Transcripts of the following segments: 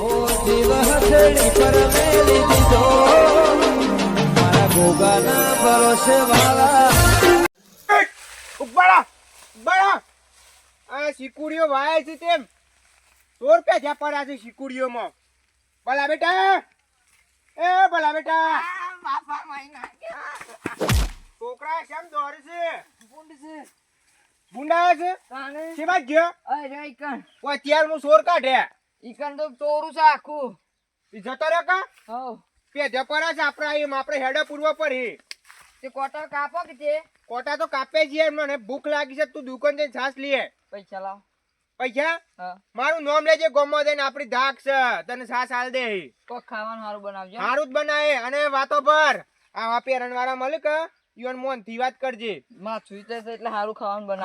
ઓ જીવ હથેળી પર મેલી દીધો મારા ગોગાના ભરોસે વાળા ઉપાડા ઉપાડા. આ શીકુડીઓ વાય છે તેમ. ચોર પે જ્યાં પડ્યા છે શીકુડીઓમાં. ભલા બેટા. એ ભલા બેટા. છોકરા કેમ દોડે છે? ભૂંડા છે? શેમાં ગયો? ઓય ત્યાર હું છે આખું ઈ જતો રે કા? પે જ્યાં પર છે આપણા એમ આપણે હેડે પૂર્વ પર હી કોટા તો કાપે છે મને ભૂખ લાગી છે તું દુકાન જઈને છાસ લીએ પૈસા મારું નામ લેજે ગોમમાં જઈને આપણી ધાક છે તને છાસ હાલ દે. સારું બનાવજો. સારું જ બનાવે અને વાતો પર. આ પેરણ વાળા મળે કે ઈવન મોનથી વાત કરજે.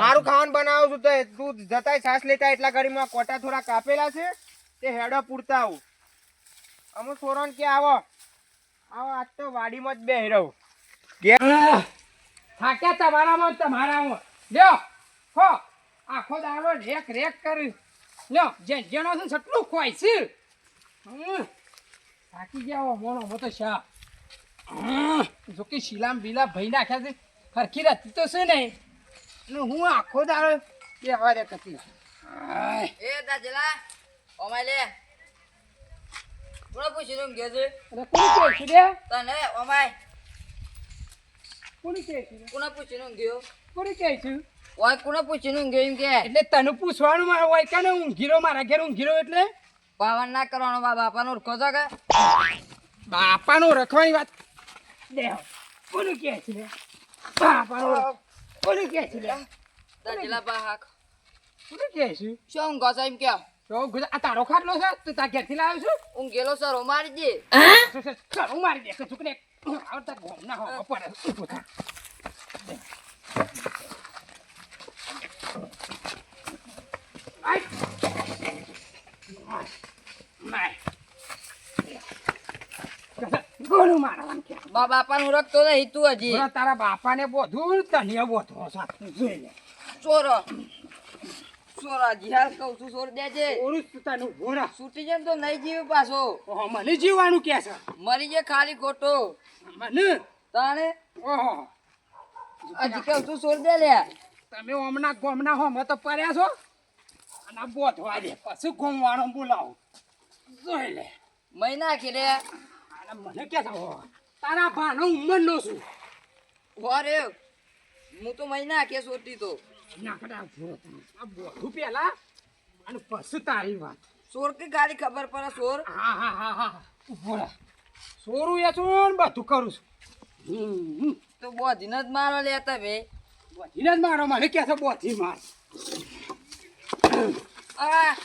સારું ખાવાનું બનાવું છું તો તું જતાય છાસ લેતા એટલા ઘડીમાં કોટા થોડા કાપેલા છે? તે હેડો પૂરતા આવું. અમુક સોરણ કે આવો. આવો આજ તો વાડીમાં જ બે રહું. થાક્યા તમારામાં ને તમારામાં. લ્યો હો આખો દાડો રેક રેક કરી. લ્યો જે જેનો છે સટલું ખોય છે. હમ. થાકી ગયા હો મોનો તો શા. જો કે શીલામ બીલા ભઈ નાખ્યા છે. ખરખી રહેતી તો છે નહીં અને હું આખો દાડો બે વારે કરતી આય. અરે કોની કે છે રે? કોની કે છે? રે? કોની કે? છે? એટલે તને પૂછવાનું મારે હોય કે ને ઊંઘીરો મારા ઘેર ઊંઘીરો એટલે? પાવન ના કરવાનો બા બાપાનો ઓળખો છો કે? બાપાનો રખવાની વાત. દે કોનું કે છે? લે? બાપાનો કોનું કે છે લે? દાદીલા બા હાક. કોનું કે છે? શું એમ ક્યાં તો આ તારો ખાટલો છે? તું તાર ઘેરથી લાવ્યો છું? ઊંઘેલો સરો મારી દે. તો છે, ચાલ મારી દે? કે છોકરે આવતા ગોમ ના હો પડે. ઊભો થા. આય. આય. કે બા બાપાનું રખતો નહીં તું હજી. તારા બાપાને બોધું તને બોધો જોઈ લે. ચોરો. ચોરા જી હાલ કહું છું છોડ દેજે ઓરું તને ભોરા. છૂટી જાય ને તો નહીં જીવે પાછો. ઓહો મને જીવવાનું કે છે? મરી જે ખાલી ખોટો. મને? તાણે? ઓહો. હજી કહું છું છોડ દે લે તમે હમણાં ગોમના હો તો પર્યા છો? અને બોત દે પછી ગોમવાળો બોલાવો. જોઈ લે. મહિના કે રે અને મને કે છો તારા ભાનો ઉંમરનો છું. વારે હું તો મહિના કે સોટી તો. નાકડા. આ પેલા અને પછી તારી વાત. સોર કે ગાડી ખબર પડે સોર? હા હા હા હા ઊભો રહે સોરું એ છું ને બધું કરું છું. તો બોધીને જ મારો લેતા બે. બોધીને જ મારો મને કે છે બોધી માર. આ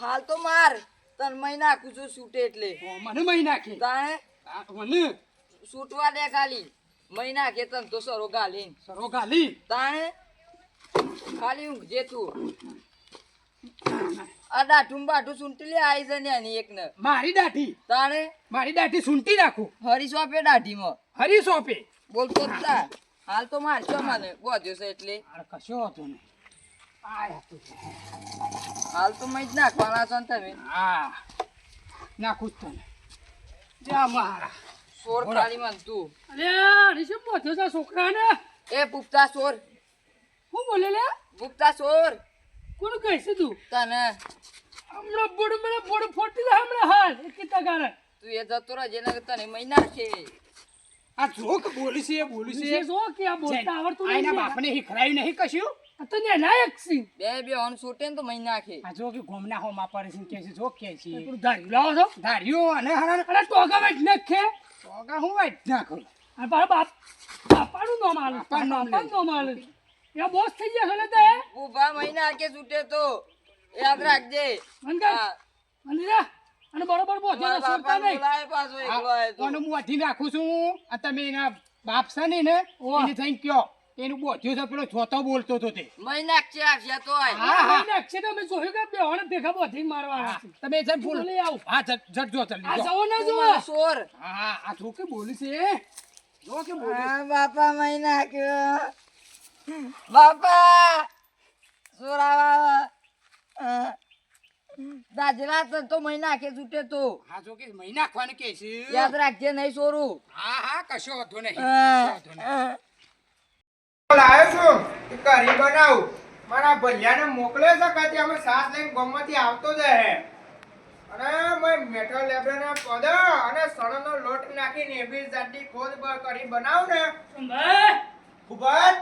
હાલ તો માર. તન મહિના કુછું છૂટે એટલે. મને મહી નાખી? તાણે મને? છૂટવા દે ખાલી. મહિના કે તન તો સરો ગાલીન. સરો ગાલી? તાણે ખાલી ઊંઘ જે તું. આ દાઠું બાઠું સુંટી લે આઈ છે ને એક ને મારી દાઢી? તાણે મારી દાઢી સૂંટી નાખું? હરીશ આપે દાઢીમાં. હરી સોંપે? બોલતો તા. હાલ તો મારશો મને. બોધ્યો છે એટલે. કશો હતો ને આ હતું. હાલ તો મેં જ નાખવાના છો ને તમે. હા. નાખું જ તને. જા મારા. સોર ખાલી મન તું. અરે રિષભ પહોંચ્યો છે છોકરાને? એ પુપ્તા સોર. હું બોલે લે? પુપ્તા સોર. કોણ કહેશે તું? તને. હમણાં બોડ મને બોડ ફોટી દે હમણાં હાલ. એ કીતા ગારે તું એ જતો રહે જેને તને મહિના છે આ જોક બોલી છે બોલી છે. જો કે આ બોલતા આવડતું નહીં બાપને હિખરાયું નહીં કશું? તો ને નાયક છે. બે બે ઓન છૂટે ને તો મય નાખે. આ જો કે ગોમના હોમ છે કે છે જો કે છે. પેલું ધાર્યું લાવો છો. ધાર્યો અને હરણ અરે ટોકા વેચ નખે. સોગા હું વાઈટ નાખું? આ બાર બાપ બાપાનું નામ આલ. પણ નામ. નામ આલ. એ બોસ થઈ ગયા છે તે? ઊભા મહિના આકે છૂટે તો. યાદ રાખજે. મને કહે, હા. મને રા અને બરોબર મારા સુરતા નહીં. બોલાવે પાછો એકલો આયો તો. હું નાખું છું. આ તમે એના બાપ છે ને. એને થઈને કયો. એનું બોધ્યું છે પેલો જોતો બોલતો હતો તે. નાખશે આવશે તો. હા, હા. તમે જોયું કે બે હોણે ભેગા બોધી મારવાના તમે જન ફૂલ લઈ આવો. હા જટ જટ જો આ જવો ના તું સોર. હા આ જો કે બોલી છે જો કે બોલી હા બાપા મહિના નાખ્યો બાપા સોરાવા દાજલા તને તો મહિના કે છૂટે તો. હા જો કે મહિના ખોન કે છે. યાદ રાખજે નહીં સોરું. હા હા કશો વાંધો નહીં લાવ્યો છું. કે કરી બનાવું. મારા ભૈયાને મોકલે છે કે અમે સાસ લઈને ગમમાંથી આવતો જ હે. અને મેં મેઠો લેબ્રેના પદ અને સણનો લોટ નાખીને એવી જાતની ખોદ કરી બનાવ ને. ભાઈ ખૂબ જ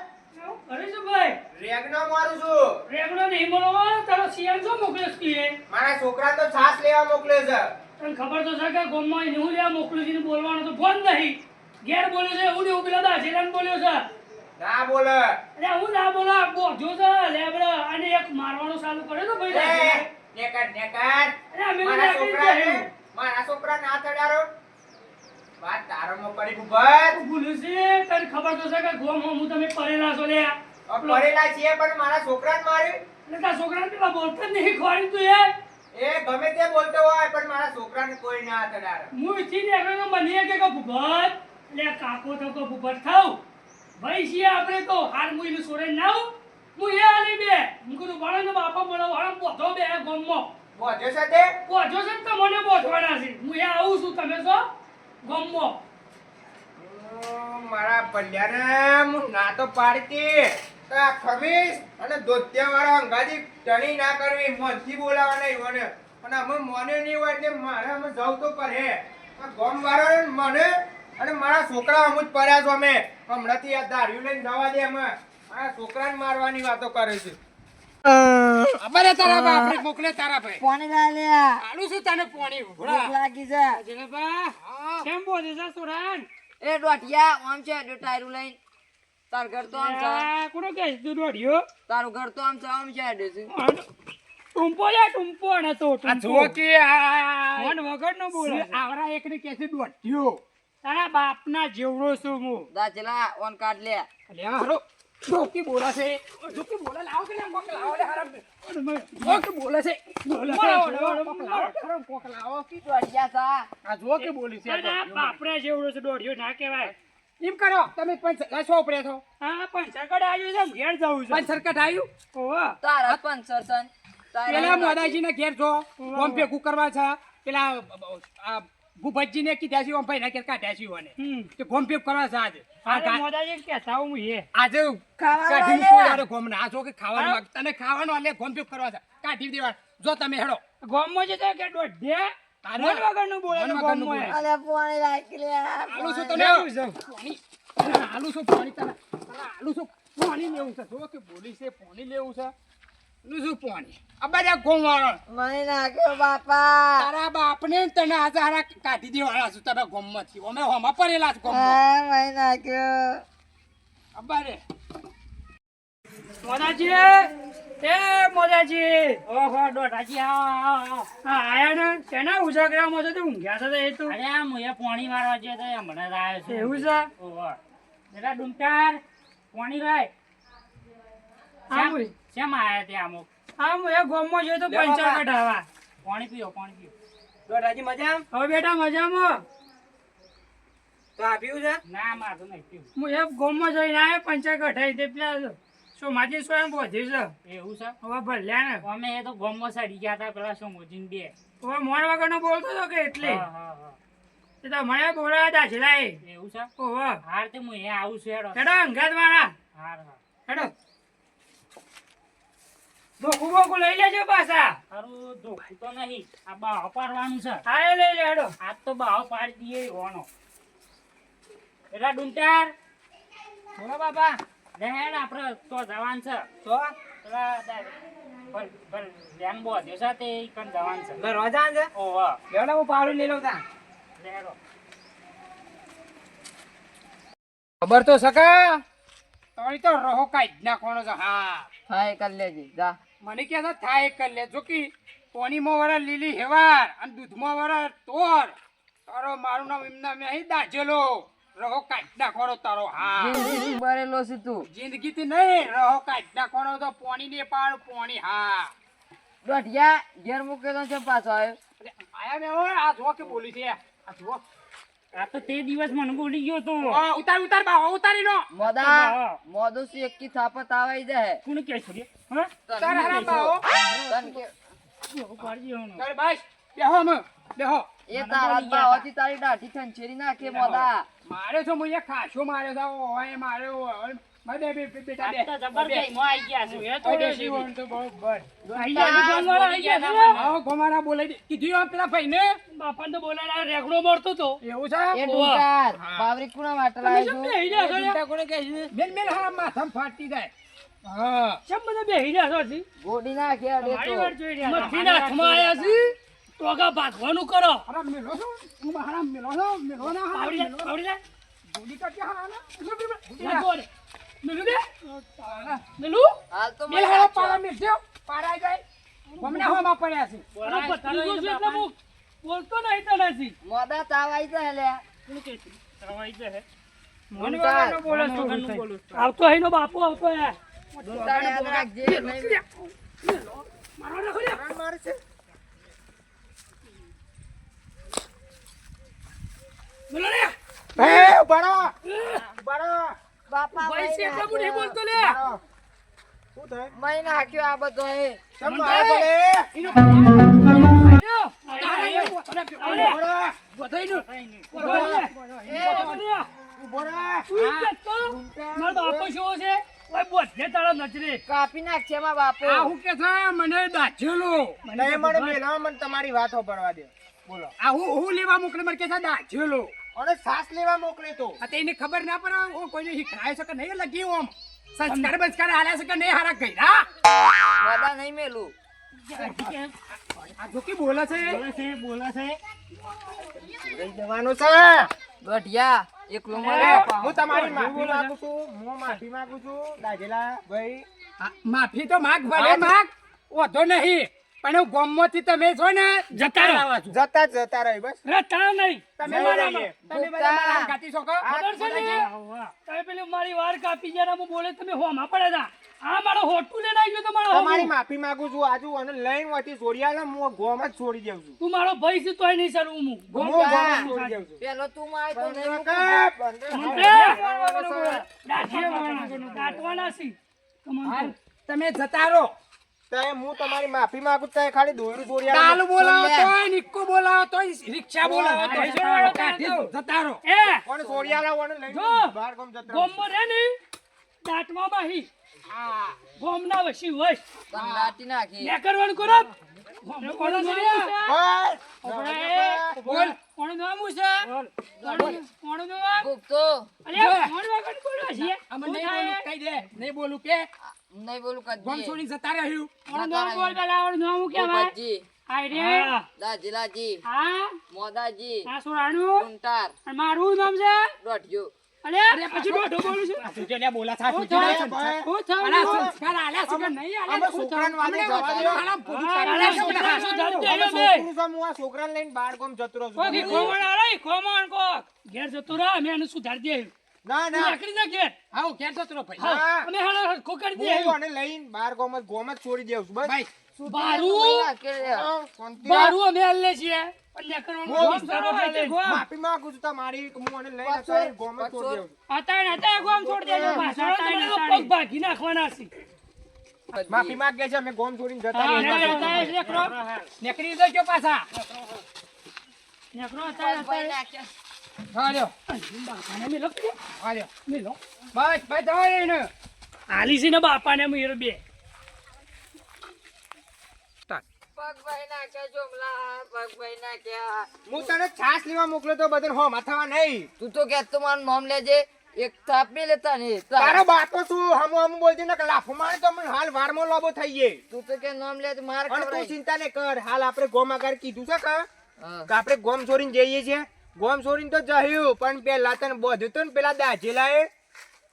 અરે શું ભાઈ? રેગનો મારું છું. રેગડો નહીં મળો તારો શિયાળ શું મોકલે છે મારા છોકરા તો છાસ લેવા મોકલે છે. તને ખબર તો છે કે ગામમાં હું લેવા મોકલું છું બોલવાનો તો ફોન નહીં. ઘેર બોલ્યો છે એવું ને એવું પેલા દાજીલાને બોલ્યો છે. ના બોલે. અરે હું ના બોલા બોજો છે લેબડો અને એક મારવાનો ચાલુ કરે તો ભાઈ. નેકર નેકર. અરે અમે મારા છોકરા દે. મારા છોકરા ના તડારો વાત તારો મો કરી ગુબત છે તને ખબર તો છે કે ગોમ હું તમે પરેલા છો લે. પરેલા છીએ પણ મારા છોકરાને મારી. એટલે તારા છોકરાને પેલા બોલતા નહીં ખોરી તું એ એ ગમે તે બોલતો હોય પણ મારા છોકરાને કોઈ ના તડારે હું ઈચ્છી ને મને કે ભૂપત. લે કાકો તો ભૂપત થાવ. ભાઈ છીએ આપણે તો હાર મુઈનું સોરે ના આવું. હું એ આલી બે. હું કીધું ભણો બાપા બોલો વાળા બોધો બે ગમમાં. બોધો છે તે? બોધો છે ને તમને બોધવાના છે. હું એ આવું છું તમે છો? ગમમાં. મારા પલ્યાને હું ના તો પાડતી. તો આ ખમીસ અને ધોતિયા વાળા અંગાજી ટણી ના કરવી મનથી બોલાવા નહીં મને. અને અમે મને નહીં હોય એટલે મારે અમે જવું તો પડે. આ ગોમ વાળા મને અને મારા છોકરા અમુ જ પડ્યા છો અમે. હમણાંથી આ દારૂ લઈને જવા દે અમે. મારા છોકરાને મારવાની વાતો કરે છે. અબરે તારા બાપરે મોકલે તારા ભાઈ. પાણી લાય લ્યા આલું તને પોણી? ભૂખ લાગી છે. જલેબા કેમ બોલે છે સુરાન? એ દોઢિયા આમ છે લઈને. તાર ઘર તો આમ છે. કોનો કે તું દોડ્યો તારું ઘર તો આમ છે આમ છે હેડે છે. ટુંપો લે ટુંપો ને તો આ જુઓ કે આ વગર નો બોલે આવરા એકને કેસી દોઢિયો? તારા બાપના જેવડો છું હું. દાજલા ઓન કાર્ડ લે. લે હારો. જોકી બોલા છે. જોકી બોલા લાવો કે ના કોક લાવો લે હરામ જોકી બોલે છે. બોલે છે. લાવો હરામ કોક લાવો. કી દોડિયા સા આ જોકી બોલી છે. દોઢિયો. જેવડો છે દોડિયો ના કહેવાય. એમ કરો તમે પંચ સો ઉપરે છો હા પણ સરકટ આવ્યું છે ઘેર જવું છે. પંચ સરકટ આવ્યું? ઓહો. તારા પંચર સન પેલા મોદાજી ને ઘેર જો. ઓમ ભેગું કરવા છે. પેલા આ ભૂપતજી ને કીધા છે ભાઈ ના કે કાઢ્યા છે ઓને. કે ગોમ ભેગ કરવા છે આજે. અરે મોદાજી કહેતા હું એ આજે કાઢી. મૂકો ગોમ ના જો કે ખાવાનું માંગ- તને ખાવાનું આલે ગોમ ભેગ કરવા છે. કાઢી દેવા. જો તમે હેડો. ગામમાં જતો કે દોઢે? તારે- મન વગરનું બોલે ગોમ. બોલે. અલે પાણી લાગી લે આલુ છે. તને આલુ શું પાણી તને? આલુ શું? પાણી લેવું છે. જો કે બોલી છે પાણી લેવું છે. આલુ પાણી? આ બધા મને નાખ્યો બાપા. તારા બાપને ને તને કાઢી દેવાના છું તારા ગોમમાંથી અમે હોમાં પડેલા છે ગોમમાં મને નાખ્યો. અબારે મોદાજી એ મોદાજી ઓહો દોઢાજી આવો આવો આવો હા આયા ને? તેના ઉજાગરામાં તો તે ઊંઘ્યા છે એ તો? અરે મુએ પોણી મારવા જે તો હમણાં આવ્યો છું. એવું છે? ઓહો. જરા ડુમટાર પોણી લાય. શેમ આયા તે અમુક? આમ એ ગોમમાં જોઈએ તો. પંચર કઢાવા પોણી પીઓ પાણી પીઓ. દોઢાજી મજા હવે બેટા મજામાં? તો આપ્યું છે? ના મારું નહીં પીવું. હું એ ગામમાં જઈને આયા પંચર કઢાઈ દે પેલા શું માજી સ્વયં પહોંચી છે? એવું છે? હવે ભલ્યા ને. અમે એ તો ગોમમાં સડી ગયા હતા પેલા શું મોજીન બે. હવે મોણ વગરનો બોલતો હતો કે એટલે? હા, હા, હા. તે તો મને બોલાવ્યા એવું છે? ઓહો હાર તે હું એ આવું છું હેડો. હેડો અંગાત મારા. હાર હાર. હેડો. ધોકું બોકું લઈ લેજો પાછા. હારું ધોખું તો નહીં. આ બાવ પાડવાનું છે. હા લઈ લેડો આજ તો બાવ પાડી દઈએ ઓનો એટલા ડુમટાર બોલો બાપા. લે હેડ આપણે તો જવાન છે. તો? પેલા ભલ ભલ લેન બોધ્યો છે તે ઈ જવાન છે. ઘર છે? ઓહો લેવડા હું પાડું લઈ લઉં તા ખબર તો સકા તોય તો રહો કાઢી નાખવાનો છે. હા. હા કર લેજે. જા. મને કે છે થાય એક લે. જો કે પોણીમાં વરા લીલી હેવાર અને દૂધમાં વરા તોર. તારો મારું નામ એમના મેં અહીં દાજેલો. રહો કાઢ નાખવાનો તારો. હા. બરેલો છે તું. જિંદગી થી નહીં રહો કાઢ નાખવાનો તો પોણી ને પાડ પોણી હા. દોઢિયા ઘેર મૂકેલો છે પાછો આવ્યો? આયા મેં હોય, આ જો કે બોલી છે. આ જુઓ. આ તો તે દિવસ મને બોલી ગયો તો. ઉતાર ઉતાર બાવા ઉતારી નો મોદા મોદો સી એકી થાપત આવાઈ જાય કોણ કે છે હા? તાર હારા બાવો તન કે ઉપાડી દેવાનો. તાર બસ બેહો અમે બેહો. એ તારા બાવાથી તારી દાઢી ખંચેરી નાખે મોદા. મારે તો મુએ ખાશો મારે તો ઓય મારે ઓય મારે બે બે બેટા બે. આ તો જબર આઈ ગયા છે એ તો દેશી વણ તો બરોબર આઈ ગયા છે, આઈ ગયા છે આવો ગોમારા બોલાઈ કીધું આ પેલા ભાઈને? બાપાને તો બોલાય રેગડો મળતો તો. એવું છે? એ બાવરી કુણા છે મેલ મેલ હારા માથામાં ફાટી જાય. હા. કેમ બધા બેહી રહ્યા છો હજી? ગોડી નાખે અડે તો વાર જોઈ રહ્યા હતા. મથીના હાથમાં આયા છે. ટોગા ભાગવાનું કરો. હારા મેલો છો? હું હારા મેલો છો? મેલો ના આવડી જાય આવડી જાય ગોળી કાઢી હારા ના. ના દે મેલું હાલ તો મેલ હારા નાખ્યો. પાડા મેલજો પાડા જાય. હમણાં હોમાં પડ્યા છે. અરે ભત્રીજો છે એટલે હું બોલતો નહીં તનેથી. મોદા તાવ આવી જાય લે કે જાય. આવતો હે નો બાપુ આવતો હે. આ બધો એ. મારો બાપો શું છે? ઓય બધે તારા નજરે. કાપી નાખશે એમાં બાપો. આ હું કે છે? મને દાજેલો. નહીં મને મેલા મને તમારી વાત સાંભળવા દે. બોલો. આ હું હું લેવા મોકલે મને કે છે અને સાસ લેવા મોકલે તો. આ તેને ખબર ના પડે હું કોઈને શીખડાય છે કે નહીં લગી ઓમ સંસ્કાર બંસ્કાર હાલ્યા છે કે નહીં હારા ગયરા મોદા નહીં મેલું. આ જોકી બોલે છે? બોલે છે બોલે છે. લઈ જવાનું છે. ગઢિયા. એકલો મળે હું તમારી માફી માંગુ છું હું માફી માંગુ છું. દાજેલા ભાઈ. માફી તો માગ ભલે માગ. ઓધો નહીં. પણ હું ગોમમાંથી તમે છો ને જતા રહો. જતા જ જતા રહી બસ. રતા નહીં. તમે મારા તમે મારા ગાતી છો કો? ખબર છે ને તમે પેલી મારી વાર કાપી જરા હું બોલે તમે હોમાં પડે ના આ મારો હોટું લઈને આવ્યો તો મારો તમારી માફી માંગુ છું આજુ અને લઈને વાતી જોડિયા આલે હું ગોમ જ છોડી દઉં છું. તું મારો ભાઈ છે તોય નહીં સર હું હું ગોમ છોડી દઉં છું. પેલો તું માય તો નહીં. કાટવાના છે. હાલ, તમે જતા રહો. તારે હું તમારી માફી માંગુ તારે ખાલી દોયરું આલે. તાલ બોલાવો તોય નિક્કો બોલાવો તો રિક્ષા બોલાવો તો બોલાવો, કાઢી જતા રહો. એ. કોણ આલે કોને લઈને બહાર ગોમ જતા રહો. રે ને દાંતમાં બાહી. ગોમના વસી વસ તને દાટી નાખી. ને કરવાનું કરો. કોણ બોલ કોણ નામ છે? કોણ કોણ નામ? ગુપ્તો અલ્યા, કોણ વાગણ કોણ છે? અમને નહીં બોલું કહી દે. નહીં બોલું કે? નહીં બોલું ગોમ કજી છોડી જતા રહ્યું કોનું નામ બોલ આવડું નામ શું કહેવાય? ભૂપતજી આય રે. હા. દાજીલાજી હા, મોદાજી હા સુરાણુ ઉંટાર અને મારું નામ છે ડોટજો અરે અરે પછી ડોટો બોલું છું. આ સુજે સુજેલિયા બોલા છે, સુજે? સંસ્કાર. શું થાય? આલા સંસ્કાર આલ્યા છે કે નહીં? અમે છોકરાને જવા દ્યો. આલા હા, આલા છે શું ધરતી અમે? છોકરું છે, હું લઈને બાર ગામ જતો રહું છું. ખોમણ આલે, ઈ કોક. ઘેર જતો રહે, અમે એને સુધારી દઈએ. ના ના. નીકળી ના ઘેર. આવો, ક્યાં જતો રહો ભાઈ? હા. અમે હાલો કોકડી દે હું અને લઈને બાર ગામ જ ગોમ જ છોડી દેઉં છું બસ. ભાઈ, બારું. બારું અમે છીએ. ગોમ. માફી માંગુ છું તમારી કે હું આને લઈને પાછો- અત્યારે ગોમ જ છોડી પાછો- દઉં છું. ગોમ છોડી દેજો. પાછળ તમારે તો પગ ભાગી નાખવાના છે. માફી માંગે છે અમે ગોમ છોડીને જતા જજો પાછા. ભાઈ આલી છે ને બાપાને મેરો બે. પગભાઈ નાખ્યા જોમલા, પગભાઈ નાખ્યા. હું તને છાસ લેવા મોકલ્યો તો બધાને હો માથાવા નહીં. તું તો કહેતો મારું નામ લેજે. એક થાપ લેતા ને તારો બાપો તું હમ હમુ બોલતી ને લાફો મારે તો મને હાલ વારમાં લોબો થઈ ગયે. તું તો કે નામ લે તો માર તું ચિંતા ને કર. હાલ આપણે ગોમ આગળ કીધું છે કે આપણે ગોમ છોડીને જઈએ છીએ. ગોમ છોડીને તો જયું પણ પેલા તને બધું તો ને પેલા દાજેલા એ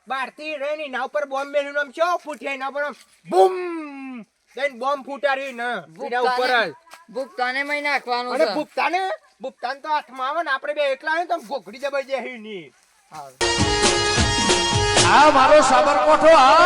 બહારથી રહીને એના ઉપર બોમ્બ મેલ્યું આમ ચો ફૂટ્યા એના પર બૂમ! જઈને બોમ્બ ફૂટાડ્યું ને એના ઉપર જ. ભૂપતાને તને મય નાખવાનું અને છે. ભૂપતાને ભૂપતાને તો હાથમાં આવે ને આપણે બે એકલા ને તો ગોખડી જબાઈ જાય ની. આ મારો સાબરકોઠો આ